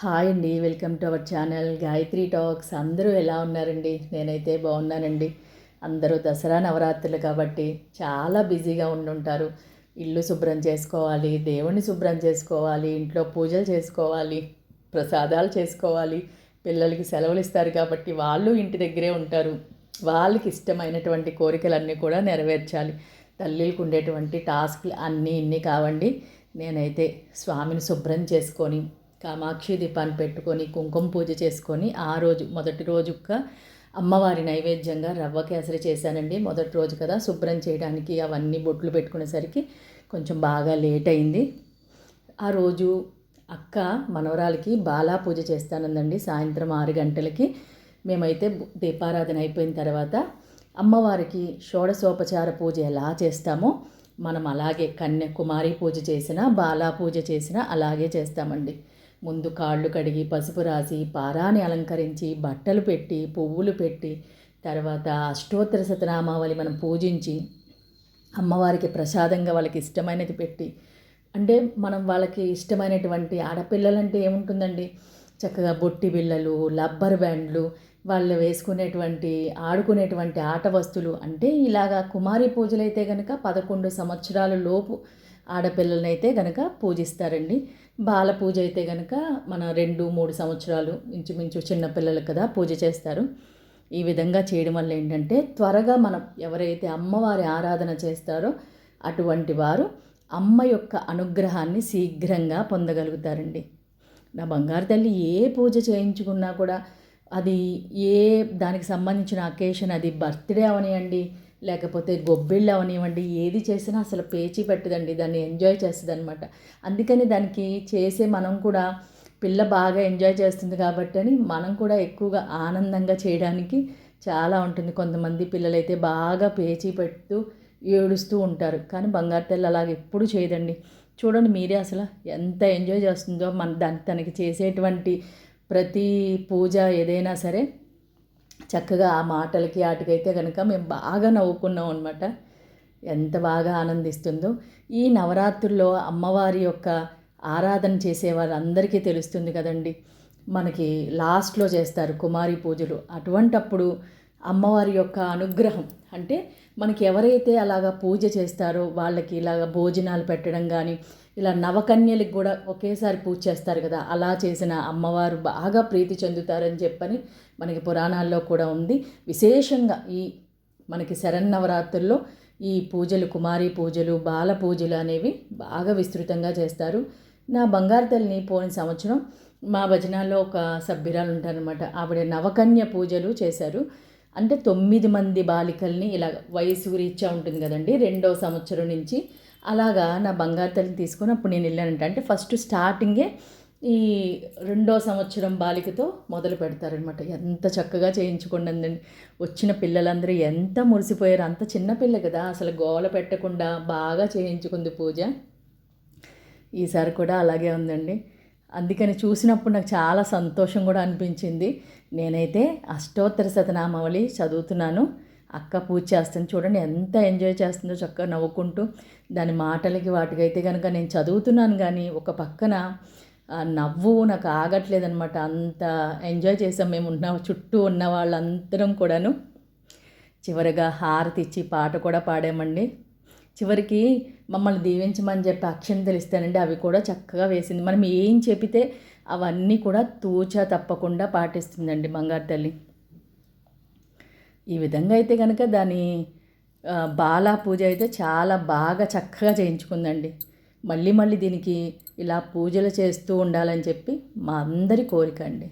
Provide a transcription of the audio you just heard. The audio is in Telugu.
హాయ్ అండి welcome to our channel Gayatri talks. అందరూ ఎలా ఉన్నారండి? నేనైతే బాగున్నానండి. అందరూ దసరా నవరాత్రులు కాబట్టి చాలా బిజీగా ఉండుంటారు. ఇల్లు శుభ్రం చేసుకోవాలి దేవుణ్ణి శుభ్రం చేసుకోవాలి ఇంట్లో పూజలు చేసుకోవాలి ప్రసాదాలు చేసుకోవాలి పిల్లలకి సెలవులు ఇస్తారు కాబట్టి వాళ్ళు ఇంటి దగ్గరే ఉంటారు. వాళ్ళకి ఇష్టమైనటువంటి కోరికలన్నీ కూడా నెరవేర్చాలి. తల్లికి ఉండేటువంటి టాస్క్లు అన్నీ ఇన్ని కావండి. నేనైతే స్వామిని శుభ్రం చేసుకొని కామాక్షి దీపాన్ని పెట్టుకొని కుంకుమ పూజ చేసుకొని ఆ రోజు మొదటి రోజుక అమ్మవారి నైవేద్యంగా రవ్వ కేసరి చేశానండి. మొదటి రోజు కదా శుభ్రం చేయడానికి అవన్నీ బొట్లు పెట్టుకునేసరికి కొంచెం బాగా లేట్ అయింది. ఆ రోజు అక్క మనవరాలకి బాలా పూజ చేస్తానందండి సాయంత్రం ఆరు గంటలకి. మేమైతే దీపారాధన అయిపోయిన తర్వాత అమ్మవారికి షోడశోపచార పూజ ఎలా చేస్తామో మనం అలాగే కన్యాకుమారి పూజ చేసినా బాలా పూజ చేసినా అలాగే చేస్తామండి. ముందు కాళ్ళు కడిగి పసుపు రాసి పారాన్ని అలంకరించి బట్టలు పెట్టి పువ్వులు పెట్టి తర్వాత అష్టోత్తర శతనామావళి మనం పూజించి అమ్మవారికి ప్రసాదంగా వాళ్ళకి ఇష్టమైనది పెట్టి అంటే మనం వాళ్ళకి ఇష్టమైనటువంటి ఆడపిల్లలంటే ఏముంటుందండి? చక్కగా బొట్టి బిళ్ళలు లబ్బర్ బ్యాండ్లు వాళ్ళు వేసుకునేటువంటి ఆడుకునేటువంటి ఆట వస్తువులు. అంటే ఇలాగా కుమారి పూజలైతే కనుక పదకొండు సంవత్సరాల లోపు ఆడపిల్లలనైతే కనుక పూజిస్తారండి. బాల పూజ అయితే కనుక మన రెండు మూడు సంవత్సరాలు ఇంచుమించు చిన్నపిల్లలు కదా పూజ చేస్తారు. ఈ విధంగా చేయడం వల్ల ఏంటంటే త్వరగా మనం ఎవరైతే అమ్మవారి ఆరాధన చేస్తారో అటువంటి వారు అమ్మ యొక్క అనుగ్రహాన్ని శీఘ్రంగా పొందగలుగుతారండి. నా బంగారు తల్లి ఏ పూజ చేయించుకున్నా కూడా అది ఏ దానికి సంబంధించిన అకేషన్ అది బర్త్డే అవనియండి లేకపోతే గొబ్బిళ్ళు అవనివ్వండి ఏది చేసినా అసలు పేచి పెట్టదండి దాన్ని ఎంజాయ్ చేస్తుంది అనమాట అందుకని దానికి చేసే మనం కూడా పిల్ల బాగా ఎంజాయ్ చేస్తుంది కాబట్టి అని మనం కూడా ఎక్కువగా ఆనందంగా చేయడానికి చాలా ఉంటుంది. కొంతమంది పిల్లలైతే బాగా పేచి పెడుతూ ఏడుస్తూ ఉంటారు. కానీ బంగారు తెల్ల అలాగ ఎప్పుడు చేయదండి. చూడండి మీరే అసలు ఎంత ఎంజాయ్ చేస్తుందో మన దానికి తనకి చేసేటువంటి ప్రతి పూజ ఏదైనా సరే చక్కగా ఆ మాటలకి వాటికైతే కనుక మేము బాగా నవ్వుకున్నాం అనమాట ఎంత బాగా ఆనందిస్తుందో. ఈ నవరాత్రుల్లో అమ్మవారి యొక్క ఆరాధన చేసే వాళ్ళందరికీ తెలుస్తుంది కదండి. మనకి లాస్ట్లో చేస్తారు కుమారి పూజలు. అటువంటప్పుడు అమ్మవారి యొక్క అనుగ్రహం అంటే మనకి ఎవరైతే అలాగా పూజ చేస్తారో వాళ్ళకి ఇలాగ భోజనాలు పెట్టడం కానీ ఇలా నవకన్యలకు కూడా ఒకేసారి పూజ చేస్తారు కదా అలా చేసిన అమ్మవారు బాగా ప్రీతి చెందుతారని చెప్పని మనకి పురాణాల్లో కూడా ఉంది. విశేషంగా ఈ మనకి శరన్నవరాత్రుల్లో ఈ పూజలు కుమారి పూజలు బాల పూజలు అనేవి బాగా విస్తృతంగా చేస్తారు. నా బంగారు తల్లిని పోయిన సంవత్సరం మా భజనాల్లో ఒక సభ్యురాలు ఉంటారనమాట ఆవిడ నవకన్య పూజలు చేశారు. అంటే తొమ్మిది మంది బాలికల్ని ఇలా వయసు రీత్యా ఉంటుంది కదండి రెండో సంవత్సరం నుంచి. అలాగా నా బంగారు తల్లిని తీసుకొని అప్పుడు నేను వెళ్ళానంట. అంటే ఫస్ట్ స్టార్టింగే ఈ రెండో సంవత్సరం బాలికతో మొదలు పెడతారనమాట. ఎంత చక్కగా చేయించుకుండండి వచ్చిన పిల్లలందరూ ఎంత మురిసిపోయారు. అంత చిన్నపిల్ల కదా అసలు గోల పెట్టకుండా బాగా చేయించుకుంది పూజ. ఈసారి కూడా అలాగే ఉందండి. అందుకని చూసినప్పుడు నాకు చాలా సంతోషం కూడా అనిపించింది. నేనైతే అష్టోత్తర శతనామావళి చదువుతున్నాను. అక్క పూజ చేస్తుంది చూడండి ఎంత ఎంజాయ్ చేస్తుందో చక్కగా నవ్వుకుంటూ దాని మాటలకి వాటికైతే కనుక నేను చదువుతున్నాను కానీ ఒక పక్కన నవ్వు నాకు ఆగట్లేదనమాట అంత ఎంజాయ్ చేసాం మేము ఉన్న చుట్టూ ఉన్న వాళ్ళందరం కూడాను. చివరిగా హారతి ఇచ్చి పాట కూడా పాడామండి. చివరికి మమ్మల్ని దీవించమని చెప్పి అక్షంతలు ఇస్తానండి అవి కూడా చక్కగా వేసింది. మనం ఏం చెబితే అవన్నీ కూడా తూచా తప్పకుండా పాటిస్తుందండి బంగారు తల్లి. ఈ విధంగా అయితే కనుక దాని బాలా పూజ అయితే చాలా బాగా చక్కగా చేయించుకుందండి. మళ్ళీ మళ్ళీ దీనికి ఇలా పూజలు చేస్తూ ఉండాలని చెప్పి మా అందరి కోరిక అండి.